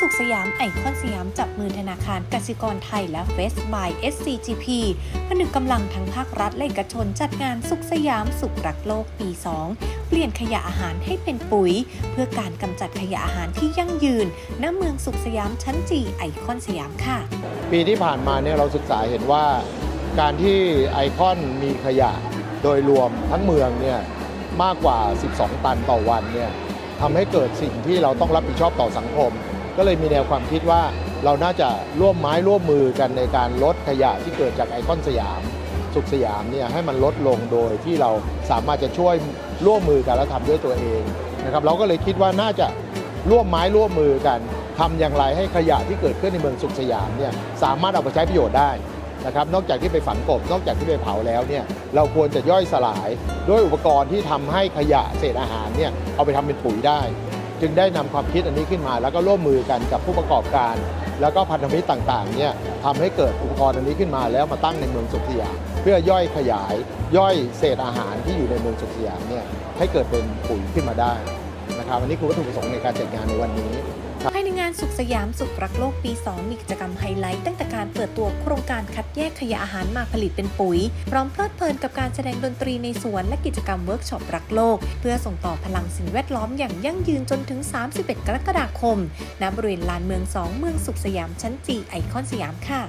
สุขสยามไอคอนสยามจับมือธนาคารกสิกรไทยและ f ฟ s by SCGP ผนึกกำลังทั้งภาครัฐและเอกชนจัดงานสุขสยามสุขรักโลกปี 2 เปลี่ยนขยะอาหารให้เป็นปุ๋ย เพื่อการกำจัดขยะอาหารที่ยั่งยืนณเมืองสุขสยามชั้นจีไอคอนสยามค่ะ ปีที่ผ่านมาเนี่ยเราศึกษาเห็นว่า การที่ไอคอนมีขยะโดยรวมทั้งเมืองเนี่ยมากกว่า 12 ตันต่อวันเนี่ยทำให้เกิดสิ่งที่เราต้องรับผิดชอบต่อสังคม ก็เลยมีแนวความคิดว่าเราน่าจะร่วมไม้ร่วมมือกันในการลดขยะที่เกิดจากไอคอนสยาม สุขสยามเนี่ยให้มันลดลงโดยที่เราสามารถจะช่วยร่วมมือกันและทำด้วยตัวเองนะครับเราก็เลยคิดว่าน่าจะร่วมไม้ร่วมมือกันทำอย่างไรให้ขยะที่เกิดขึ้นในเมืองสุขสยามเนี่ยสามารถเอาไปใช้ประโยชน์ได้นะครับนอกจากที่ไปฝังกบนอกจากที่ไปเผาแล้วเนี่ยเราควรจะย่อยสลายด้วยอุปกรณ์ที่ทำให้ขยะเศษอาหารเนี่ยเอาไปทำเป็นปุ๋ยได้ จึงได้นำความคิดอันนี้ขึ้นมา แล้วก็ร่วมมือกันกับผู้ประกอบการ แล้วก็พันธมิตรต่างๆเนี่ยทำให้เกิดอุปกรณ์อันนี้ขึ้นมาแล้วมาตั้งในเมืองสุขสยามเพื่อย่อยขยาย ย่อยเศษอาหารที่อยู่ในเมืองสุขสยามเนี่ยให้เกิดเป็นปุ๋ยขึ้นมาได้นะครับอันนี้คือวัตถุประสงค์ในการจัดงานในวันนี้ ภายในงานสุขสยามสุขรักโลกปี 2 มีกิจกรรมไฮไลท์ตั้งแต่การเปิดตัวโครงการคัดแยกขยะอาหารมาผลิตเป็นปุ๋ย พร้อมเพลิดเพลินกับการแสดงดนตรีในสวนและกิจกรรมเวิร์กช็อปรักโลก เพื่อส่งต่อพลังสิ่งแวดล้อมอย่างยั่งยืนจนถึง 31 กรกฎาคมณบริเวณลานเมือง 2 เมืองสุขสยามชั้นจีไอคอนสยามค่ะ